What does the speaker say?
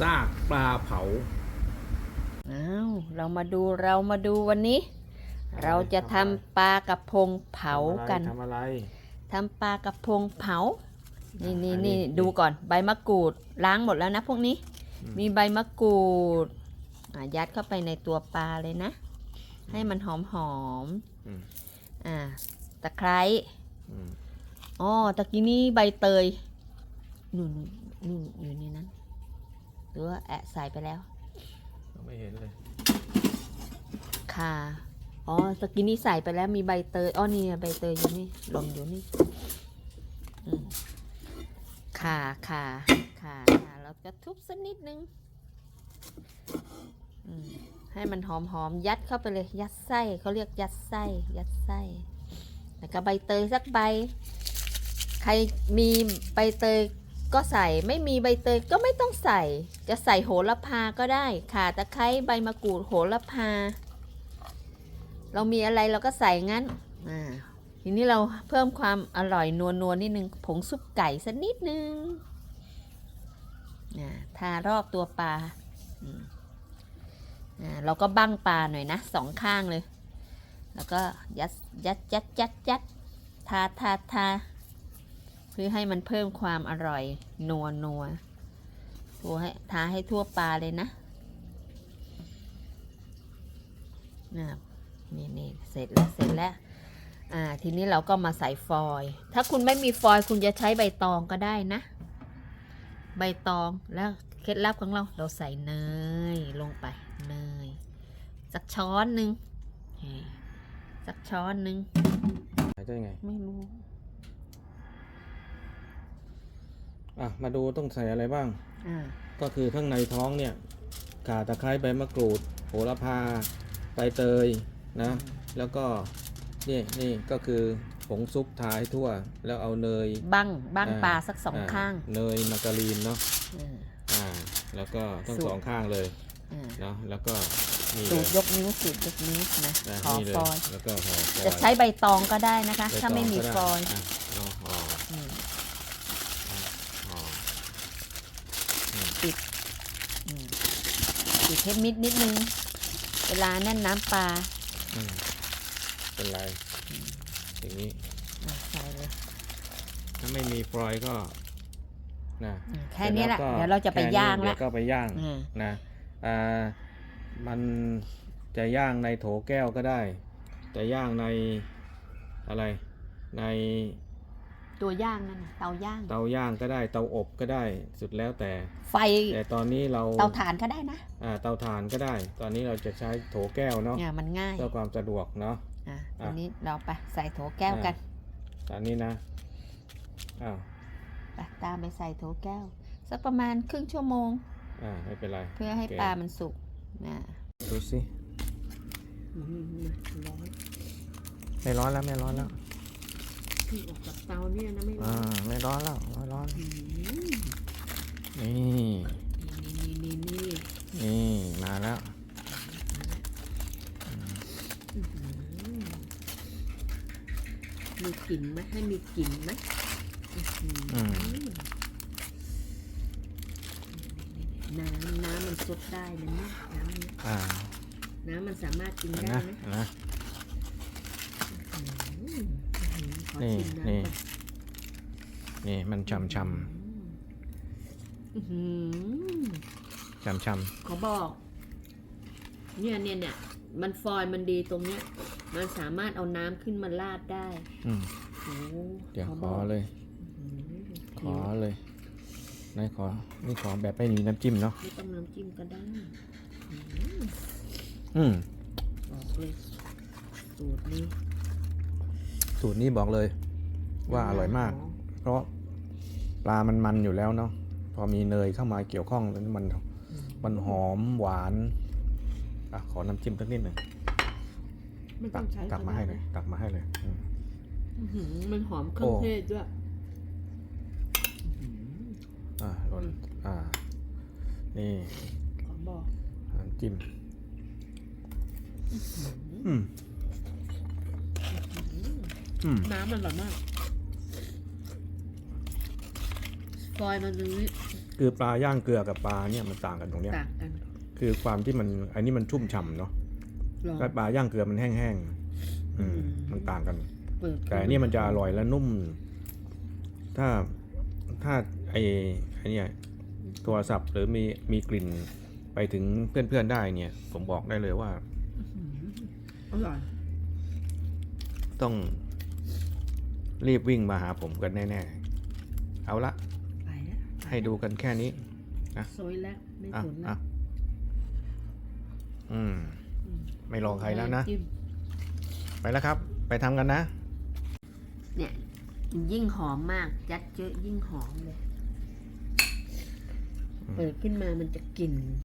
ซากปลาเผาอ้าวเรามาดูเรามาดูวันนี้ เราจะทำปลากระพงเผากันทำอะไรทำปลากระพงเผา นี่นี่อันนี้นี่ดูก่อนใบมะกรูดล้างหมดแล้วนะพวกนี้อืมมีใบมะกรูดอะยัดเข้าไปในตัวปลาเลยนะ ให้มันหอมหอมอืมๆอ่าตะไคร้อืมอ๋อตะกี้นี้ใบเตยนู่นนู่นอยู่ในนั้น หรือว่าแอะใส่ไปแล้ว ไม่เห็นเลย ค่ะ อ๋อตะกี้นี้ใส่ไปแล้วมีใบเตย อ๋อ นี่ใบเตยอยู่นี่หล่นอยู่นี่อืมค่ะค่ะค่ะค่ะเราจะทุบสักนิดนึงอืมให้มันหอมหอมๆยัดเข้าไปเลย ยัดไส้เขาเรียกยัดไส้ ยัดไส้แล้วก็ใบเตยสักใบ ใครมีใบเตย ก็ใส่ไม่มีใบเตยก็ไม่ต้องใส่ จะใส่โหระพาก็ได้ข่าตะไคร้ใบมะกรูดโหระพา เรามีอะไรเราก็ใส่งั้นอ่าทีนี้เราเพิ่มความอร่อยนัวนัวนิดนึงผงซุปไก่สักนิดนึงอ่าทารอบตัวปลาอ่าเราก็บั้งปลาหน่อยนะสองข้างเลย แล้วก็ยัดยัดยัดยัดยัดทาทาทา เพื่อให้มันเพิ่มความอร่อยนัวนัวทัวให้ทาให้ทั่วปลาเลยนะนะนี่นี่เสร็จแล้วเสร็จแล้วอ่าทีนี้เราก็มาใส่ฟอยล์ถ้าคุณไม่มีฟอยล์คุณจะใช้ใบตองก็ได้นะ ใบตองแล้วเคล็ดลับของเราเราใส่เนยลงไปเนยสักช้อนหนึ่งนี่สักช้อนหนึ่งหายได้ไงไม่รู้ อะมาดูต้องใส่อะไรบ้าง อ่าก็คือข้างในท้องเนี่ยข่าตะไคร้ใบมะกรูด โหระพาใบเตยนะ แล้วก็นี่นี่ก็คือผงซุปทาให้ทั่ว แล้วเอาเนยบั้งบั้งอ่าปลาสักสองาข้างเนยมาการีนเนาะเอออ่าแล้วก็ทั้งสูตรสองข้างเลยอ่าเนาะแล้วก็นี่สูเลตรยยกนิ้วสูตรยกนิ้วนะนะขอนี่เลยฟอยล์แล้วก็ห่อฟอยจะล์ใช้ใบตองก็ได้นะคะใบถ้าไม่มีก็ด้ฟอยล์ะเอาห่อ อืม ห่อ อืมปิด ให้มิดนิดนึง เวลาแน่นน้ำปลาอืมเป็นไรอย่างนี้ อะใส่เลยถ้าไม่มีฟอยล์ก็นะอืมแค่นี้แหละสจเดี๋ยวเราจะไปแค่นี้ย่างเดี๋ละวก็ไปย่างอืมนะอ่ามันจะย่างในโถแก้วก็ได้ จะย่างในอะไรใน ตัวย่างนั่นน่ะเตาย่าง เตาย่างก็ได้เตาอบก็ได้สุดแล้วแต่ ไฟแต่ตอนนี้เราเตาถ่านก็ได้นะอ่าเตาถ่านก็ได้ ตอนนี้เราจะใช้โถแก้วเนาะเนี่ยมันง่ายเพื่อความสะดวกเนาะอะอะอันนี้เราไปใส่โถแก้วกันตอนนี้นะอ้าวไปตามไปใส่โถแก้ว สักประมาณครึ่งชั่วโมงอ่าไม่เป็นไรเพื่อให้โอเคปลามันสุกนะดูสิไม่ร้อนแล้วไม่ร้อนแล้ว ที่ออกจากเตาเนี่ยนะไม่ร้ออ่าไม่ร้อนแล้วไม่ร้อนนี่นี่นี่นี่นี่มาแล้วมีกลิ่นไหมให้มีกลิ่นไหมอืมน้ำน้ำมันซดได้นะเนี่ยน้ำเนี่ยอ่าน้ำมันสามารถกินเห็นได้นะไหมเห็นนะ อืม ขอนี่ชิมน้ำนี่ก่อนนี่มันช่ำช่อื้อหือำช่ำช่ขอบอก เนี่ยเนี่ยเนี่ยมันฟอยล์มันดีตรงเนี้ย มันสามารถเอาน้ำขึ้นมาราดได้ำอืมโอ้เดี๋ยวขบอกเลยอื้อหือขอเลยนายขอ นี่ขอแบบไม่มีน้ำจิ้มเนาะ ไม่ต้องน้ำจิ้มก็ได้อืมบอกเลยสูตรนี้ สูตรนี้บอกเลย ว่าอร่อยมาก เพราะปลามันมันอยู่แล้วเนาะพอมีเนยเข้ามาเกี่ยวข้องแล้วมันมันหอมหวานอะขอน้ำจิ้มสักนิดหนึ่งไม่ตัต้อกงใช้ตักมาให้เลยตักมาให้เลยอืมอื้อหือมันหอมเครื่องโอ้เทศด้วยอ่าหล่นอ่า นี่ขอบอกน้ำจิ้ม อืม อืม น้ำมันอร่อยมากฟอยล์มันตรงนี้คือปลาย่างเกลือกับปลาเนี่ยมันต่างกันตรงเนี้ย ต่างกันคือความที่มันอันนี้มันชุ่มฉ่ำเนาะลองถ้าปลาย่างเกลือมันแห้งๆอืม อืม มันต่างกัน เปิดแต่อันนี่มันจะอร่อยและนุ่ม ถ้าถ้าไอ้ไอ้เนี่ยโทรศัพท์หรือมีมีกลิ่นไปถึงเพื่อนๆได้เนี่ย ผมบอกได้เลยว่า อืมอร่อยต้อง รีบวิ่งมาหาผมกันแน่ๆ เอาละ ไปแล้วให้ดูกันแค่นี้ซอยแล้วไม่อะสนแล้อะวอืม ไม่รอใครแล้วนะ จิ้มไปแล้วครับ ไปทำกันนะ เนี่ย ยิ่งหอมมากยัดเยอะยิ่งหอมเลย เปิดขึ้นมามันจะกลิ่น